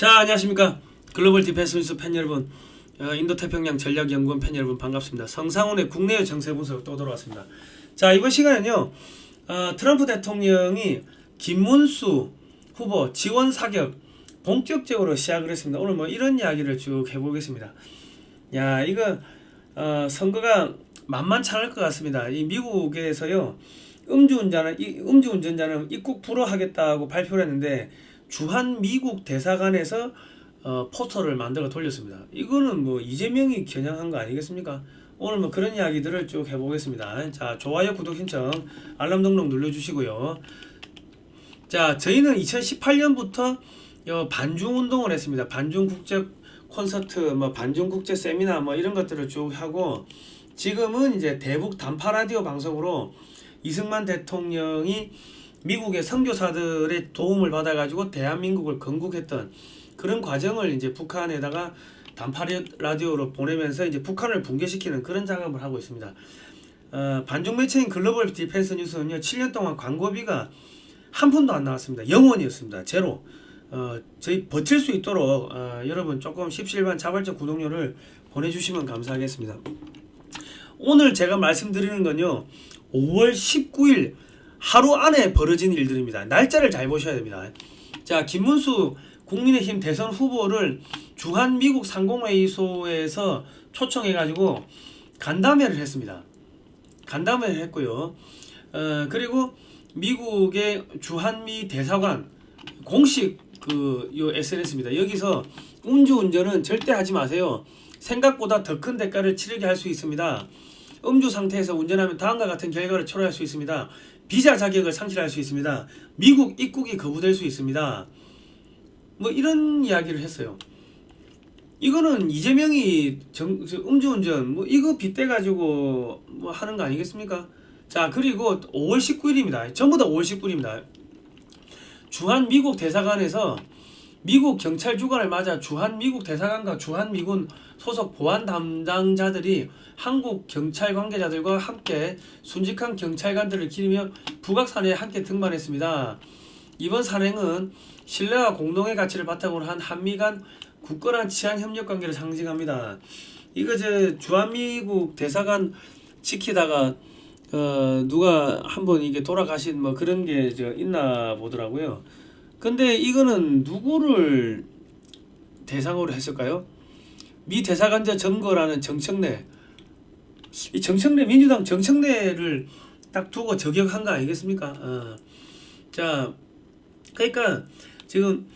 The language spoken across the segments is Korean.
자 안녕하십니까. 글로벌 디펜스 뉴스 팬 여러분. 어, 인도태평양 전략연구원 팬 여러분 반갑습니다. 성상훈의 국내외 정세 분석 또 돌아왔습니다. 자 이번 시간에는요 어, 트럼프 대통령이 김문수 후보 지원 사격 본격적으로 시작을 했습니다. 오늘 뭐 이런 이야기를 쭉 해보겠습니다. 야 이거 어, 선거가 만만찮을 것 같습니다. 이 미국에서요 음주운전은 이 음주운전자는 입국 불허하겠다고 발표를 했는데 주한 미국 대사관에서 어, 포스터를 만들어 돌렸습니다. 이거는 뭐 이재명이 겨냥한 거 아니겠습니까? 오늘 뭐 그런 이야기들을 쭉 해보겠습니다. 자, 좋아요, 구독 신청, 알람 등록 눌러주시고요. 자, 저희는 2018년부터 어, 반중 운동을 했습니다. 반중 국제 콘서트, 뭐 반중 국제 세미나 뭐 이런 것들을 쭉 하고 지금은 이제 대북 단파 라디오 방송으로 이승만 대통령이 미국의 선교사들의 도움을 받아가지고 대한민국을 건국했던 그런 과정을 이제 북한에다가 단파 라디오로 보내면서 이제 북한을 붕괴시키는 그런 작업을 하고 있습니다. 어, 반중 매체인 글로벌 디펜스 뉴스는요, 7년 동안 광고비가 한 푼도 안 나왔습니다. 영원이었습니다. 제로. 어, 저희 버틸 수 있도록 어, 여러분 조금 십실반 자발적 구독료를 보내주시면 감사하겠습니다. 오늘 제가 말씀드리는 건요, 5월 19일 하루 안에 벌어진 일들입니다. 날짜를 잘 보셔야 됩니다. 자, 김문수 국민의힘 대선 후보를 주한 미국 상공회의소에서 초청해가지고 간담회를 했습니다. 간담회를 했고요. 어, 그리고 미국의 주한미 대사관 공식 그 요 SNS입니다. 여기서 음주운전은 절대 하지 마세요. 생각보다 더 큰 대가를 치르게 할 수 있습니다. 음주 상태에서 운전하면 다음과 같은 결과를 초래할 수 있습니다. 비자 자격을 상실할 수 있습니다. 미국 입국이 거부될 수 있습니다. 뭐 이런 이야기를 했어요. 이거는 이재명이 정, 음주운전 뭐 이거 빗대 가지고 뭐 하는 거 아니겠습니까? 자 그리고 5월 19일입니다. 전부 다 5월 19일입니다. 주한 미국 대사관에서 미국 경찰 주관을 맞아 주한 미국 대사관과 주한 미군 소속 보안 담당자들이 한국 경찰 관계자들과 함께 순직한 경찰관들을 기리며 북악산에 함께 등반했습니다. 이번 산행은 신뢰와 공동의 가치를 바탕으로 한 한미 간 굳건한 치안 협력 관계를 상징합니다. 이거 제 주한미국 대사관 지키다가 어 누가 한번 이게 돌아가신 뭐 그런 게저 있나 보더라고요. 근데 이거는 누구를 대상으로 했을까요? 미 대사관자 점거라는 정청래 이 정청래 민주당 정청래를 딱 두고 저격한 거 아니겠습니까? 어. 자, 그러니까 지금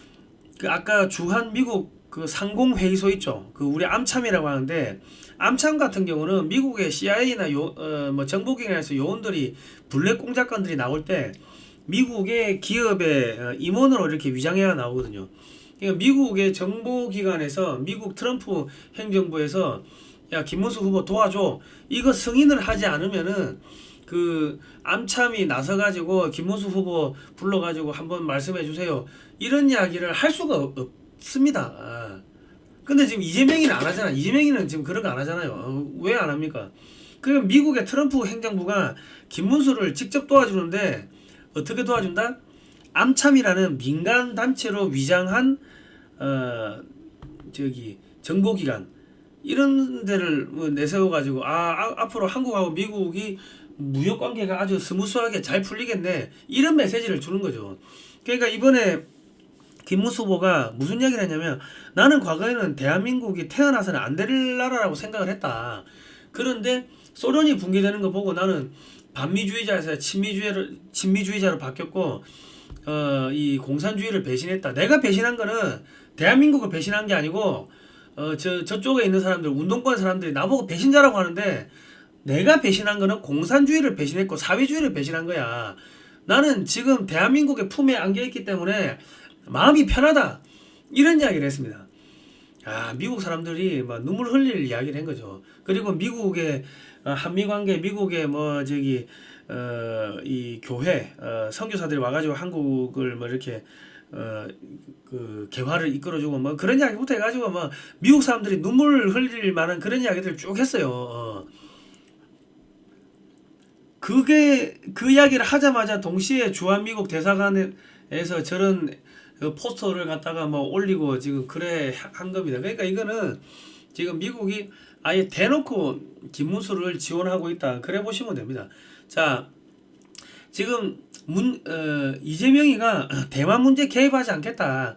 그 아까 주한 미국 그 상공 회의소 있죠. 그 우리 암참이라고 하는데 암참 같은 경우는 미국의 CIA나 요뭐 정보기관에서 요원들이 블랙 공작관들이 나올 때 미국의 기업의 어, 임원으로 이렇게 위장해야 나오거든요. 그러니까 미국의 정보기관에서 미국 트럼프 행정부에서 야 김문수 후보 도와줘 이거 승인을 하지 않으면은 그 암참이 나서 가지고 김문수 후보 불러 가지고 한번 말씀해 주세요 이런 이야기를 할 수가 없습니다. 아. 근데 지금 이재명이는 안 하잖아. 이재명이는 지금 그런 거 안 하잖아요. 어, 왜안 합니까? 그 미국의 트럼프 행정부가 김문수를 직접 도와주는데 어떻게 도와준다? 암참이라는 민간 단체로 위장한 어 저기 정보기관 이런 데를 뭐 내세워 가지고 아, 아 앞으로 한국하고 미국이 무역 관계가 아주 스무스하게 잘 풀리겠네 이런 메시지를 주는 거죠. 그러니까 이번에 김문수 후보가 무슨 이야기를 했냐면 나는 과거에는 대한민국이 태어나서는 안 될 나라라고 생각을 했다. 그런데 소련이 붕괴되는 거 보고 나는 반미주의자에서 친미주의를 친미주의자로 바뀌었고 어, 이 공산주의를 배신했다. 내가 배신한 거는 대한민국을 배신한 게 아니고 어, 저 저쪽에 있는 사람들 운동권 사람들이 나보고 배신자라고 하는데 내가 배신한 거는 공산주의를 배신했고 사회주의를 배신한 거야. 나는 지금 대한민국의 품에 안겨 있기 때문에 마음이 편하다. 이런 이야기를 했습니다. 아, 미국 사람들이 막 눈물 흘릴 이야기를 한 거죠. 그리고 미국의 어, 한미 관계, 미국의 뭐 저기 어, 이 교회 어, 선교사들이 와가지고 한국을 뭐 이렇게 어, 그 개화를 이끌어주고 뭐 그런 이야기부터 해가지고 뭐 미국 사람들이 눈물 흘릴 만한 그런 이야기들 쭉 했어요. 어. 그게 그 이야기를 하자마자 동시에 주한미국 대사관에서 저런 그 포스터를 갖다가 뭐 올리고 지금 그래 한 겁니다. 그러니까 이거는 지금 미국이 아예 대놓고 김문수를 지원하고 있다. 그래 보시면 됩니다. 자, 지금 문 어, 이재명이가 대만 문제 개입하지 않겠다.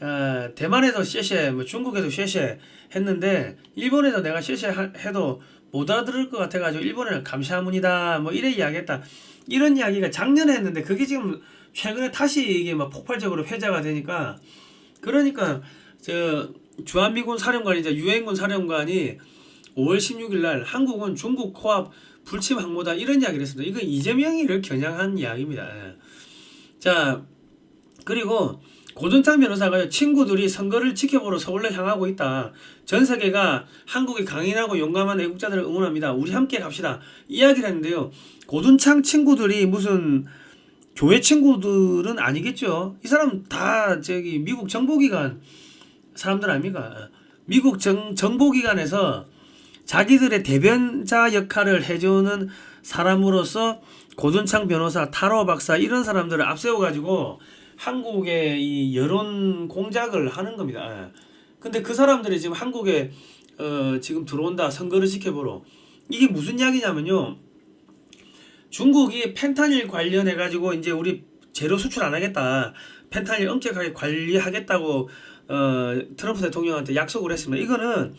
어, 대만에도 쉐쉐, 뭐 중국에도 쉐쉐 했는데 일본에도 내가 쉐쉐 하- 해도 못 알아들을 것 같아가지고 일본에는 감사문이다. 뭐 이래 이야기했다. 이런 이야기가 작년에 했는데 그게 지금 최근에 다시 이게 막 폭발적으로 회자가 되니까 그러니까 저 주한미군 사령관이자 유엔군 사령관이 5월 16일 날 한국은 중국 코앞 불침 항모다 이런 이야기를 했습니다. 이건 이재명이를 겨냥한 이야기입니다. 예. 자 그리고 고준창 변호사가 친구들이 선거를 지켜보러 서울로 향하고 있다. 전 세계가 한국의 강인하고 용감한 애국자들을 응원합니다. 우리 함께 갑시다. 이야기를 했는데요. 고준창 친구들이 무슨 교회 친구들은 아니겠죠. 이 사람 다 저기 미국 정보기관 사람들 아닙니까? 미국 정, 정보기관에서 자기들의 대변자 역할을 해주는 사람으로서 고준창 변호사, 타로 박사 이런 사람들을 앞세워 가지고 한국의 이 여론 공작을 하는 겁니다. 예. 근데 그 사람들이 지금 한국에 어, 지금 들어온다 선거를 지켜보러 이게 무슨 이야기냐면요. 중국이 펜타닐 관련해 가지고 이제 우리 재료 수출 안 하겠다. 펜타닐 엄격하게 관리하겠다고 어, 트럼프 대통령한테 약속을 했습니다. 이거는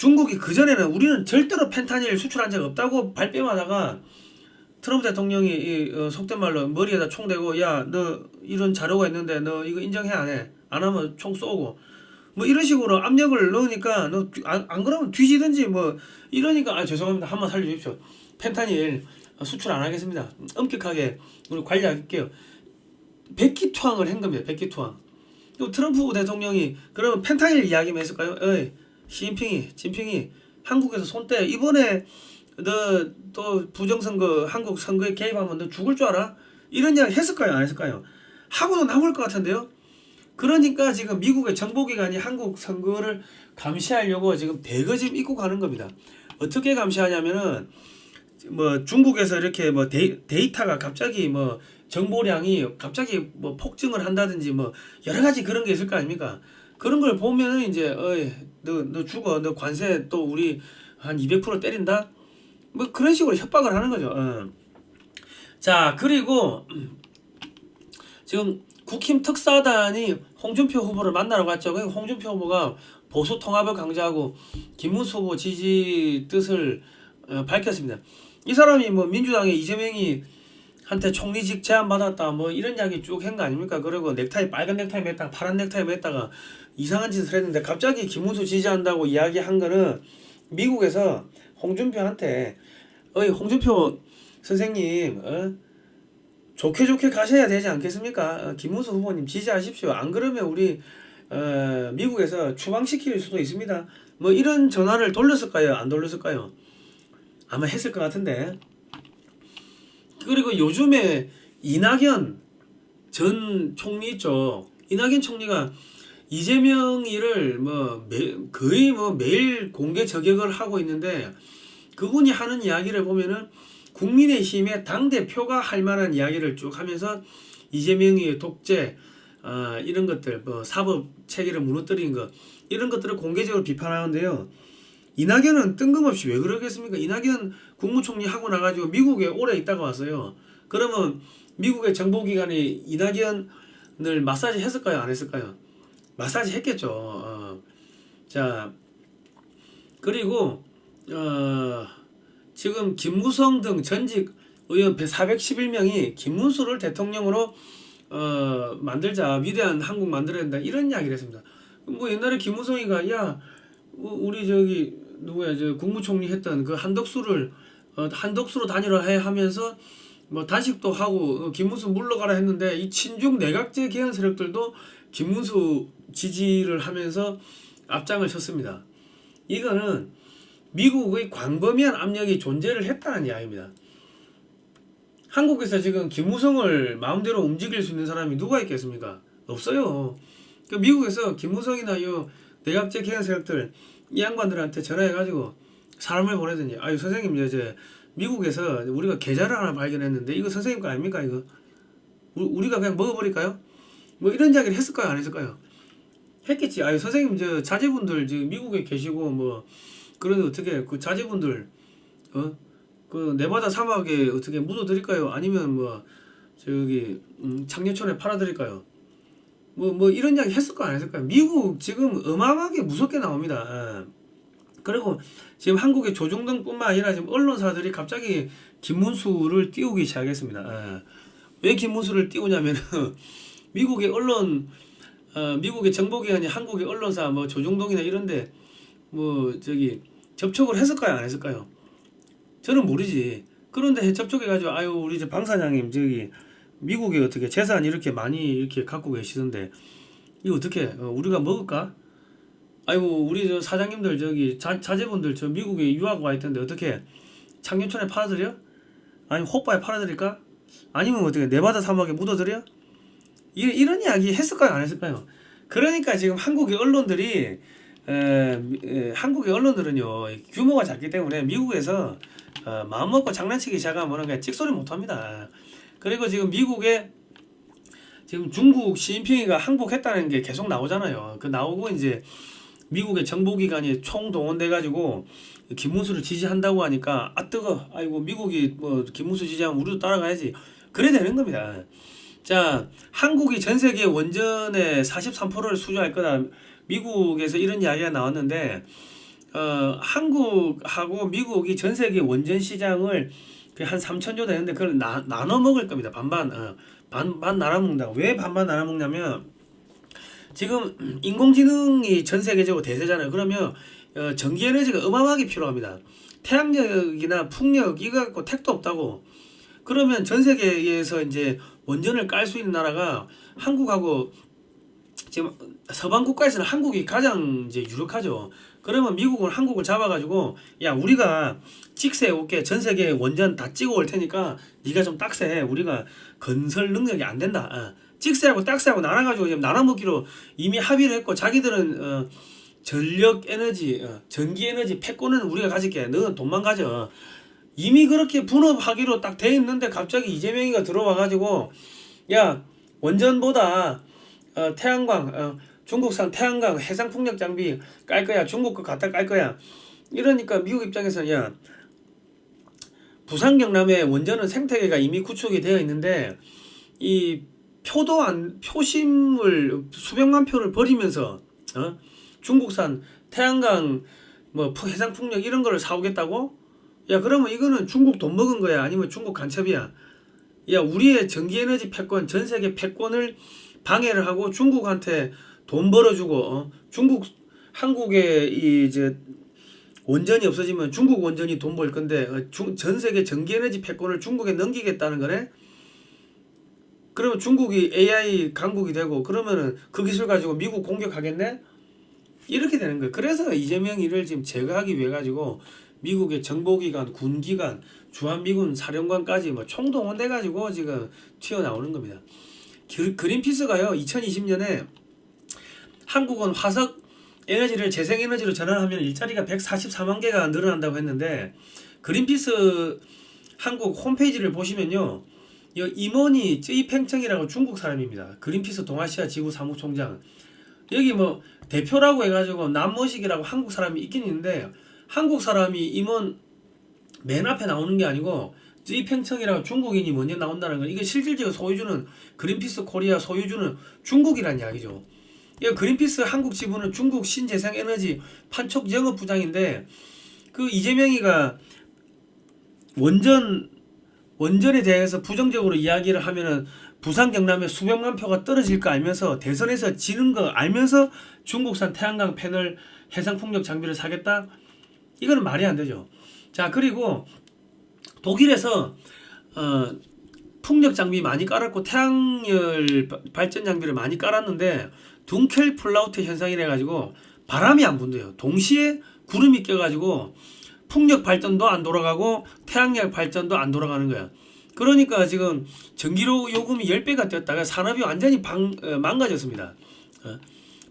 중국이 그 전에는 우리는 절대로 펜타닐 수출한 적 없다고 발뺌하다가 트럼프 대통령이 이, 어, 속된 말로 머리에다 총 대고 야 너 이런 자료가 있는데 너 이거 인정해 안 해? 안 하면 총 쏘고. 뭐 이런 식으로 압력을 넣으니까 너안 안 그러면 뒤지든지 뭐 이러니까 아 죄송합니다. 한번 살려주십시오. 펜타닐 수출 안 하겠습니다. 엄격하게 우리 관리할게요. 백기투항을 한 겁니다. 백기투항. 또 트럼프 대통령이 그러면 펜타닐 이야기만 했을까요? 어이 시진핑이 진핑이 한국에서 손대 이번에 너 또 부정선거 한국 선거에 개입하면 너 죽을 줄 알아? 이런 이야기 했을까요? 안 했을까요? 하고도 남을 것 같은데요? 그러니까 지금 미국의 정보기관이 한국 선거를 감시하려고 지금 대거집 입고 가는 겁니다. 어떻게 감시하냐면은 뭐 중국에서 이렇게 뭐 데이, 데이터가 갑자기 뭐 정보량이 갑자기 뭐 폭증을 한다든지 뭐 여러 가지 그런 게 있을 거 아닙니까? 그런 걸 보면은 이제 어이 너 너 죽어 너 관세 또 우리 한 200% 때린다 뭐 그런 식으로 협박을 하는 거죠. 어. 자 그리고 지금 국힘 특사단이 홍준표 후보를 만나러 갔죠. 그 홍준표 후보가 보수 통합을 강조하고 김문수 후보 지지 뜻을 어, 밝혔습니다. 이 사람이 뭐 민주당의 이재명이 한테 총리직 제안 받았다 뭐 이런 이야기 쭉 한 거 아닙니까? 그리고 넥타이 빨간 넥타이 맸다가 파란 넥타이 맸다가 이상한 짓을 했는데 갑자기 김문수 지지한다고 이야기한 거는 미국에서 홍준표한테 어이 홍준표 선생님 어? 좋게 좋게 가셔야 되지 않겠습니까? 어, 김문수 후보님 지지하십시오. 안 그러면 우리 어, 미국에서 추방시킬 수도 있습니다. 뭐 이런 전화를 돌렸을까요? 안 돌렸을까요? 아마 했을 것 같은데. 그리고 요즘에 이낙연 전 총리 있죠. 이낙연 총리가 이재명이를 뭐 매, 거의 뭐 매일 공개 저격을 하고 있는데 그분이 하는 이야기를 보면은 국민의힘의 당 대표가 할 만한 이야기를 쭉 하면서 이재명의 독재 아, 이런 것들 뭐 사법 체계를 무너뜨린 것 이런 것들을 공개적으로 비판하는데요. 이낙연은 뜬금없이 왜 그러겠습니까? 이낙연 국무총리 하고 나가지고 미국에 오래 있다가 왔어요. 그러면 미국의 정보기관이 이낙연을 마사지 했을까요? 안 했을까요? 마사지 했겠죠. 어. 자 그리고 어, 지금 김무성 등 전직 의원 411명이 김문수를 대통령으로 어, 만들자 위대한 한국 만들어야 된다 이런 이야기를 했습니다. 뭐 옛날에 김무성이가 야 우- 우리 저기 누구야 저 국무총리 했던 그 한덕수를 어, 한덕수로 단일화해 하면서 뭐 단식도 하고 어, 김문수 물러가라 했는데 이 친중 내각제 개헌 세력들도 김문수 지지를 하면서 앞장을 섰습니다. 이거는 미국의 광범위한 압력이 존재를 했다는 이야기입니다. 한국에서 지금 김무성을 마음대로 움직일 수 있는 사람이 누가 있겠습니까? 없어요. 그 미국에서 김무성이나 요 내각제 개헌 세력들 이 양반들한테 전화해가지고 사람을 보내더니 아유 선생님 이제 미국에서 우리가 계좌를 하나 발견했는데 이거 선생님 거 아닙니까 이거 우- 우리가 그냥 먹어버릴까요? 뭐 이런 이야기를 했을까요 안 했을까요? 했겠지. 아유 선생님 저 자제분들 지금 미국에 계시고 뭐 그런데 어떻게 그 자제분들 어 그 네바다 사막에 어떻게 묻어 드릴까요? 아니면 뭐 저기 음, 창녀촌에 팔아 드릴까요? 뭐뭐 이런 이야기 했을까 안 했을까요? 미국 지금 어마어마하게 무섭게 나옵니다. 예. 그리고 지금 한국의 조중동뿐만 아니라 지금 언론사들이 갑자기 김문수를 띄우기 시작했습니다. 예. 왜 김문수를 띄우냐면은 미국의 언론 어, 미국의 정보기관이 한국의 언론사 뭐 조중동이나 이런데 뭐 저기 접촉을 했을까요 안 했을까요? 저는 모르지. 그런데 접촉해가지고 아유 우리 저 방사장님 저기 미국에 어떻게 재산 이렇게 많이 이렇게 갖고 계시던데 이거 어떻게 어, 우리가 먹을까? 아이고 우리 저 사장님들 저기 자, 자제분들 저 미국에 유학 와 있던데 어떻게 창녕촌에 팔아드려? 아니면 호빠에 팔아드릴까? 아니면 어떻게 네바다 사막에 묻어드려? 이, 이런 이야기 했을까요 안 했을까요? 그러니까 지금 한국의 언론들이 에, 에, 한국의 언론들은요 규모가 작기 때문에 미국에서 어, 마음 먹고 장난치기 시작하면 그냥 찍소리 못합니다. 그리고 지금 미국에 지금 중국 시진핑이가 항복했다는 게 계속 나오잖아요. 그 나오고 이제 미국의 정보기관이 총동원돼 가지고 김문수를 지지한다고 하니까 아 뜨거 아이고 미국이 뭐 김문수 지지하면 우리도 따라가야지 그래 되는 겁니다. 자 한국이 전 세계 원전의 43%를 수주할 거다 미국에서 이런 이야기가 나왔는데 어 한국하고 미국이 전 세계 원전 시장을 그한 3천조 되는데 그걸 나, 나눠 먹을 겁니다 반반 어, 반, 반 나눠 먹는다 왜 반반 나눠 먹냐면 지금 인공지능이 전 세계적으로 대세잖아요. 그러면 어, 전기 에너지가 어마어마하게 필요합니다. 태양력이나 풍력 이거 갖고 택도 없다고. 그러면 전 세계에서 이제 원전을 깔 수 있는 나라가 한국하고 지금 서방 국가에서는 한국이 가장 이제 유력하죠. 그러면 미국은 한국을 잡아가지고 야 우리가 찍세 올게 전 세계 원전 다 찍어 올 테니까 네가 좀 딱세 우리가 건설 능력이 안 된다. 어. 찍새하고 딱새하고 나눠가지고 지금 나눠먹기로 이미 합의를 했고 자기들은 어, 전력 에너지, 어, 전기 에너지 패권은 우리가 가질게. 너는 돈만 가져. 이미 그렇게 분업하기로 딱 돼 있는데 갑자기 이재명이가 들어와가지고 야 원전보다 어, 태양광 어, 중국산 태양광 해상 풍력 장비 깔 거야 중국 거 갖다 깔 거야 이러니까 미국 입장에서는 야 부산 경남에 원전은 생태계가 이미 구축이 되어 있는데 이 표도 안 표심을 수백만 표를 버리면서 어? 중국산 태양광 뭐 해상 풍력 이런 거를 사오겠다고? 야 그러면 이거는 중국 돈 먹은 거야 아니면 중국 간첩이야? 야 우리의 전기에너지 패권 전 세계 패권을 방해를 하고 중국한테 돈 벌어주고 어? 중국 한국의 이제 원전이 없어지면 중국 원전이 돈 벌 건데 어, 중, 전 세계 전기에너지 패권을 중국에 넘기겠다는 거네. 그러면 중국이 AI 강국이 되고 그러면은 그 기술 가지고 미국 공격하겠네? 이렇게 되는 거예요. 그래서 이재명이를 지금 제거하기 위해 가지고 미국의 정보기관, 군기관, 주한미군 사령관까지 뭐 총동원돼 가지고 지금 튀어나오는 겁니다. 그린피스가요 2020년에 한국은 화석 에너지를 재생에너지로 전환하면 일자리가 144만 개가 늘어난다고 했는데 그린피스 한국 홈페이지를 보시면요 임원이 쯔이팽청이라고 중국 사람입니다. 그린피스 동아시아 지구 사무총장. 여기 뭐 대표라고 해가지고 남모식이라고 한국 사람이 있긴 있는데 한국 사람이 임원 맨 앞에 나오는 게 아니고 쯔이팽청이라고 중국인이 먼저 나온다는 건 이게 실질적으로 소유주는 그린피스 코리아 소유주는 중국이란 이야기죠. 이 그린피스 한국 지부는 중국 신재생에너지 판촉 영업 부장인데 그 이재명이가 원전 원전에 대해서 부정적으로 이야기를 하면은 부산 경남에 수백만 표가 떨어질 거 알면서 대선에서 지는 거 알면서 중국산 태양광 패널 해상 풍력 장비를 사겠다? 이거는 말이 안 되죠. 자 그리고 독일에서 어, 풍력 장비 많이 깔았고 태양열 발전 장비를 많이 깔았는데 둥켈 플라우트 현상이래 가지고 바람이 안 분대요. 동시에 구름이 껴가지고 풍력 발전도 안 돌아가고 태양력 발전도 안 돌아가는 거야. 그러니까 지금 전기료 요금이 10배가 뛰었다가 산업이 완전히 방, 어, 망가졌습니다. 어.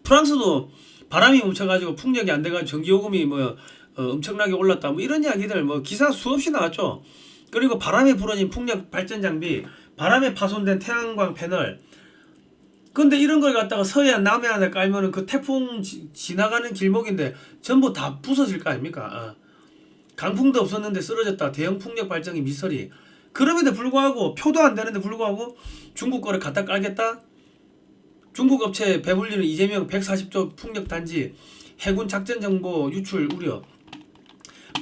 프랑스도 바람이 멈춰가지고 풍력이 안 돼가지고 전기요금이 뭐 어, 엄청나게 올랐다 뭐 이런 이야기들 뭐 기사 수없이 나왔죠. 그리고 바람에 불어진 풍력 발전 장비, 바람에 파손된 태양광 패널 근데 이런 걸 갖다가 서해안 남해안에 깔면은 그 태풍 지, 지나가는 길목인데 전부 다 부서질 거 아닙니까? 어. 강풍도 없었는데 쓰러졌다. 대형 풍력 발전기 미설이. 그럼에도 불구하고 표도 안 되는데 불구하고 중국 거를 갖다 깔겠다. 중국 업체 배불리는 이재명 140조 풍력 단지 해군 작전 정보 유출 우려.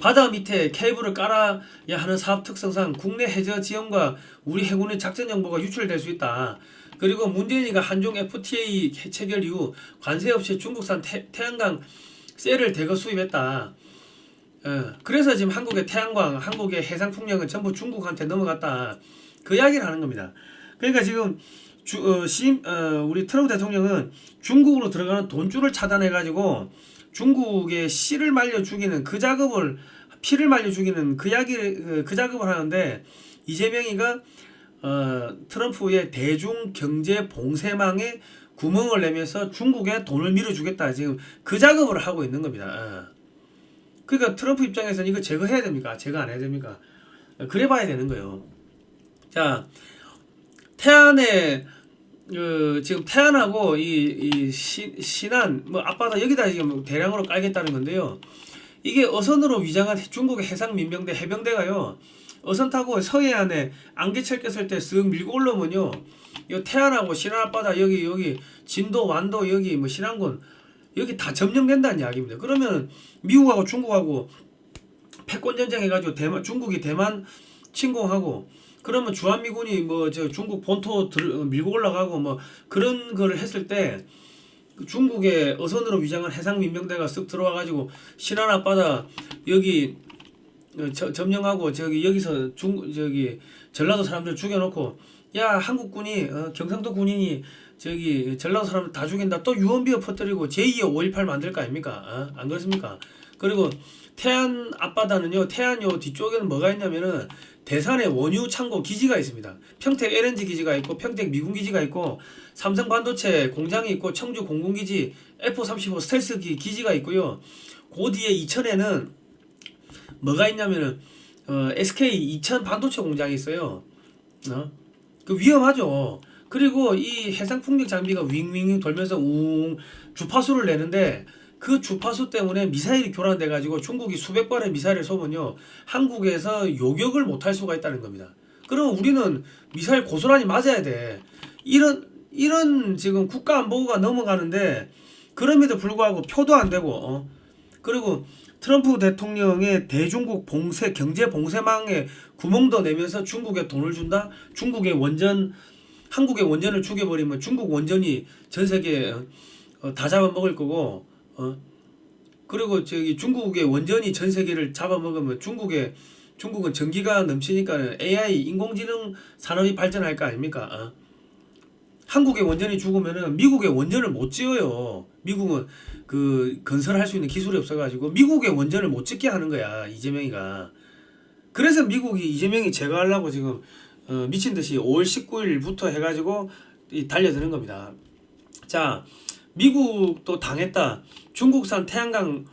바다 밑에 케이블을 깔아야 하는 사업 특성상 국내 해저 지형과 우리 해군의 작전 정보가 유출될 수 있다. 그리고 문재인이가 한중 FTA 체결 이후 관세 없이 중국산 태, 태양광 셀을 대거 수입했다. 어, 그래서 지금 한국의 태양광, 한국의 해상 풍력은 전부 중국한테 넘어갔다. 그 이야기를 하는 겁니다. 그러니까 지금 주, 어, 시, 어, 우리 트럼프 대통령은 중국으로 들어가는 돈줄을 차단해가지고 중국의 씨를 말려 죽이는 그 작업을 피를 말려 죽이는 그 이야기를 그, 그 작업을 하는데 이재명이가 어, 트럼프의 대중 경제 봉쇄망에 구멍을 내면서 중국에 돈을 밀어주겠다 지금 그 작업을 하고 있는 겁니다. 어. 그러니까 트럼프 입장에서는 이거 제거해야 됩니까? 제거 안 해야 됩니까? 그래 봐야 되는 거예요. 자, 태안에 그 지금 태안하고 이, 이 시, 신안 뭐 앞바다 여기다 지금 대량으로 깔겠다는 건데요. 이게 어선으로 위장한 중국의 해상 민병대 해병대가요. 어선 타고 서해안에 안개철 꼈을 때 쓱 밀고 올라오면요. 이 태안하고 신안 앞바다 여기 여기 진도 완도 여기 뭐 신안군 여기 다 점령된다는 이야기입니다. 그러면 미국하고 중국하고 패권 전쟁 해가지고 대만 중국이 대만 침공하고 그러면 주한미군이 뭐 저 중국 본토 들, 어, 밀고 올라가고 뭐 그런 거를 했을 때 중국의 어선으로 위장한 해상 민병대가 쓱 들어와가지고 신안 앞바다 여기 어, 저, 점령하고 저기 여기서 중 저기 전라도 사람들 죽여놓고 야 한국군이 어, 경상도 군인이 저기 전라도 사람들 다 죽인다. 또 유언비어 퍼뜨리고 제2의 5.18 만들 거 아닙니까? 어? 안 그렇습니까? 그리고 태안 앞바다는요 태안 요 뒤쪽에는 뭐가 있냐면은 대산에 원유 창고 기지가 있습니다. 평택 LNG 기지가 있고 평택 미군 기지가 있고 삼성 반도체 공장이 있고 청주 공군 기지 F-35 스텔스 기, 기지가 있고요. 그 뒤에 이천에는 뭐가 있냐면은 어, SK 이천 반도체 공장이 있어요. 어? 그 위험하죠. 그리고 이 해상 풍력 장비가 윙윙 돌면서 웅 주파수를 내는데 그 주파수 때문에 미사일이 교란돼 가지고 중국이 수백 발의 미사일을 쏘면요 한국에서 요격을 못할 수가 있다는 겁니다. 그럼 우리는 미사일 고스란히 맞아야 돼. 이런 이런 지금 국가 안보가 넘어가는데 그럼에도 불구하고 표도 안 되고 어? 그리고 트럼프 대통령의 대중국 봉쇄 경제 봉쇄망에 구멍도 내면서 중국에 돈을 준다. 중국의 원전 한국의 원전을 죽여버리면 중국 원전이 전 세계에 어, 다 잡아먹을 거고 어 그리고 저기 중국의 원전이 전 세계를 잡아먹으면 중국의 중국은 전기가 넘치니까 AI 인공지능 산업이 발전할 거 아닙니까? 어? 한국의 원전이 죽으면은 미국의 원전을 못 지어요. 미국은 그 건설할 수 있는 기술이 없어가지고 미국의 원전을 못 짓게 하는 거야 이재명이가. 그래서 미국이 이재명이 제거하려고 지금 어, 미친 듯이 5월 19일부터 해가지고 이 달려드는 겁니다. 자, 미국도 당했다. 중국산 태양광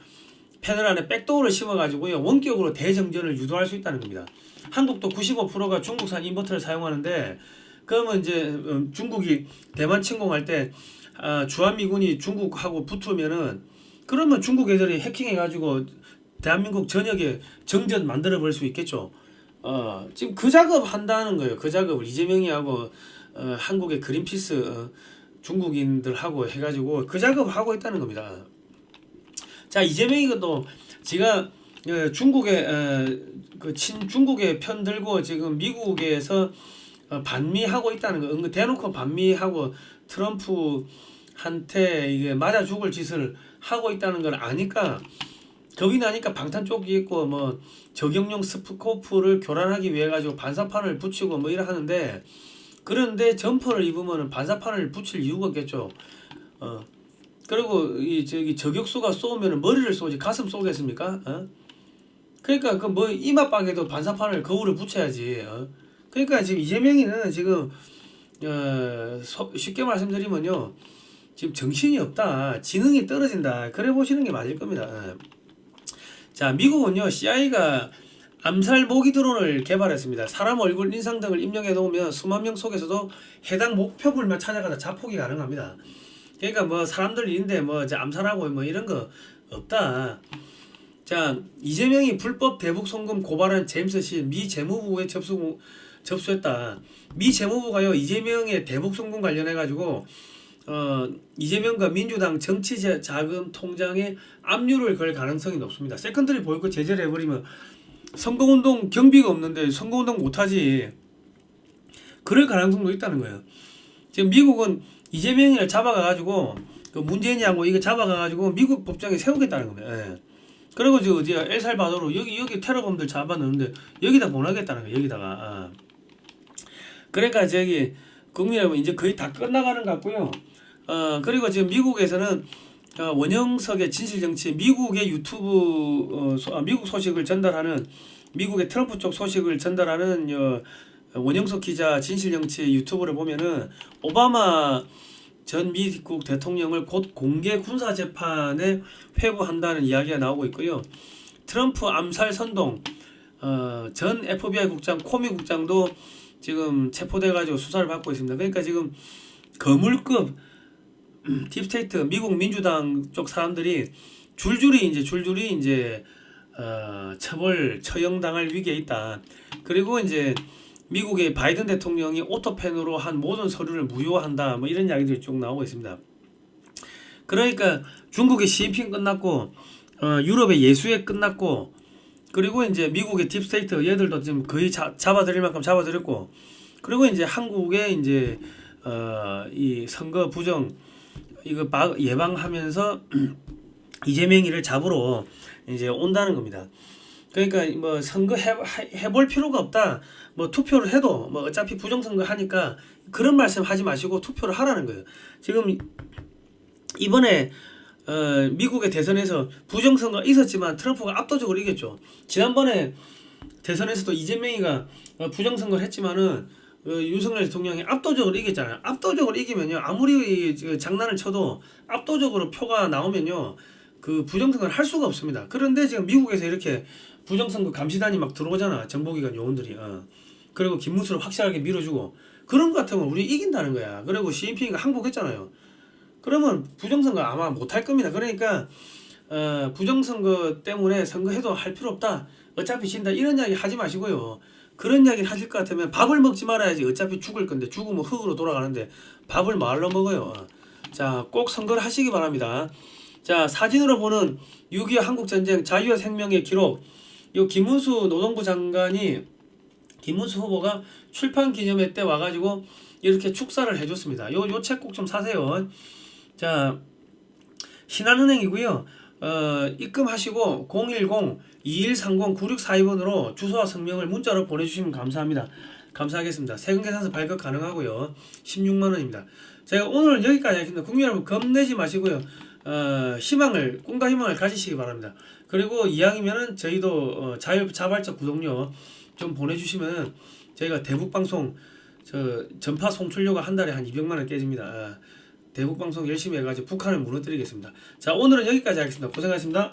패널 안에 백도어를 심어가지고요 원격으로 대정전을 유도할 수 있다는 겁니다. 한국도 95%가 중국산 인버터를 사용하는데 그러면 이제 음, 중국이 대만 침공할 때 아, 주한미군이 중국하고 붙으면은 그러면 중국 애들이 해킹해가지고 대한민국 전역에 정전 만들어 볼 수 있겠죠. 어, 지금 그 작업 한다는 거예요. 그 작업을 이재명이 하고 어, 한국의 그린피스 어, 중국인들하고 해가지고 그 작업을 하고 있다는 겁니다. 자 이재명이 또 제가 어, 중국의 어, 그친 중국의 편 들고 지금 미국에서 어, 반미하고 있다는 거, 대놓고 반미하고 트럼프한테 이게 맞아 죽을 짓을 하고 있다는 걸 아니까 겁이 나니까 방탄 쪽이 있고 뭐 적용용 스코프를 교란하기 위해 가지고 반사판을 붙이고 뭐 이래 하는데 그런데 점퍼를 입으면 반사판을 붙일 이유가 없겠죠. 어. 그리고 이 저기 저격수가 쏘면 머리를 쏘지 가슴 쏘겠습니까? 어? 그러니까 그 뭐 이마박에도 반사판을 거울을 붙여야지. 어? 그러니까 지금 이재명이는 지금 어, 쉽게 말씀드리면요. 지금 정신이 없다. 지능이 떨어진다. 그래 보시는 게 맞을 겁니다. 자, 미국은요, CIA가 암살 모기 드론을 개발했습니다. 사람 얼굴 인상 등을 입력해 놓으면 수만 명 속에서도 해당 목표물만 찾아가서 자폭이 가능합니다. 그러니까 뭐 사람들 일인데 뭐 이제 암살하고 뭐 이런 거 없다. 자 이재명이 불법 대북 송금 고발한 제임스 씨 미 재무부에 접수 접수했다. 미 재무부가요 이재명의 대북 송금 관련해 가지고 어 이재명과 민주당 정치 자- 자금 통장에 압류를 걸 가능성이 높습니다. 세컨드리 보이콧 제재를 해버리면 선거운동 경비가 없는데 선거운동 못하지. 그럴 가능성도 있다는 거예요. 지금 미국은 이재명을 잡아가가지고 그 문재인이하고 이거 잡아가가지고 미국 법정에 세우겠다는 겁니다. 예. 그리고 저 어디야 엘살바도르 여기 여기 테러범들 잡아넣는데 여기다 보내겠다는 거예요. 여기다가. 아. 그러니까 저기 국민 여러분 이제 거의 다 끝나가는 것 같고요. 어 그리고 지금 미국에서는 어, 원영석의 진실 정치 미국의 유튜브 어, 소, 아, 미국 소식을 전달하는 미국의 트럼프 쪽 소식을 전달하는 어, 원영석 기자 진실 정치 유튜브를 보면은 오바마 전 미국 대통령을 곧 공개 군사 재판에 회부한다는 이야기가 나오고 있고요. 트럼프 암살 선동 어, 전 FBI 국장 코미 국장도 지금 체포돼 가지고 수사를 받고 있습니다. 그러니까 지금 거물급 음, 딥스테이트 미국 민주당 쪽 사람들이 줄줄이 이제 줄줄이 이제 어, 처벌 처형당할 위기에 있다. 그리고 이제 미국의 바이든 대통령이 오토펜으로 한 모든 서류를 무효한다. 뭐 이런 이야기들이 쭉 나오고 있습니다. 그러니까 중국의 시진핑 끝났고 어, 유럽의 예수회 끝났고 그리고 이제 미국의 딥스테이트 얘들도 지금 거의 자, 잡아들일 만큼 잡아들였고 그리고 이제 한국의 이제 어, 이 선거 부정 이거 막 예방하면서 이재명이를 잡으러 이제 온다는 겁니다. 그러니까 뭐 선거 해, 해볼 필요가 없다. 뭐 투표를 해도 뭐 어차피 부정선거 하니까 그런 말씀 하지 마시고 투표를 하라는 거예요. 지금 이번에 어, 미국의 대선에서 부정선거가 있었지만 트럼프가 압도적으로 이겼죠. 지난번에 대선에서도 이재명이가 어, 부정선거를 했지만은 어, 윤석열 대통령이 압도적으로 이겼잖아요. 압도적으로 이기면요. 아무리 그 장난을 쳐도 압도적으로 표가 나오면요. 그 부정선거를 할 수가 없습니다. 그런데 지금 미국에서 이렇게 부정선거 감시단이 막 들어오잖아. 정보기관 요원들이. 어. 그리고 김문수를 확실하게 밀어주고 그런 것 같으면 우리 이긴다는 거야. 그리고 시진핑이가 항복했잖아요. 그러면 부정선거 아마 못할 겁니다. 그러니까 어, 부정선거 때문에 선거해도 할 필요 없다. 어차피 진다. 이런 이야기 하지 마시고요. 그런 이야기를 하실 것 같으면 밥을 먹지 말아야지. 어차피 죽을 건데 죽으면 흙으로 돌아가는데 밥을 말로 먹어요. 자, 꼭 선거를 하시기 바랍니다. 자, 사진으로 보는 6.25 한국전쟁 자유와 생명의 기록. 요 김문수 노동부 장관이 김문수 후보가 출판 기념회 때 와가지고 이렇게 축사를 해줬습니다. 요 요 책 꼭 좀 사세요. 자, 신한은행이고요. 어, 입금하시고 010-2130-9642번으로 주소와 성명을 문자로 보내주시면 감사합니다. 감사하겠습니다. 세금 계산서 발급 가능하고요. 16만 원입니다. 제가 오늘 여기까지 하겠습니다. 국민 여러분 겁내지 마시고요. 어, 희망을 꿈과 희망을 가지시기 바랍니다. 그리고 이왕이면은 저희도 어, 자유 자발적 구독료 좀 보내주시면 저희가 대북 방송 저 전파 송출료가 한 달에 한 200만 원 깨집니다. 아, 대북 방송 열심히 해가지고 북한을 무너뜨리겠습니다. 자 오늘은 여기까지 하겠습니다. 고생하셨습니다.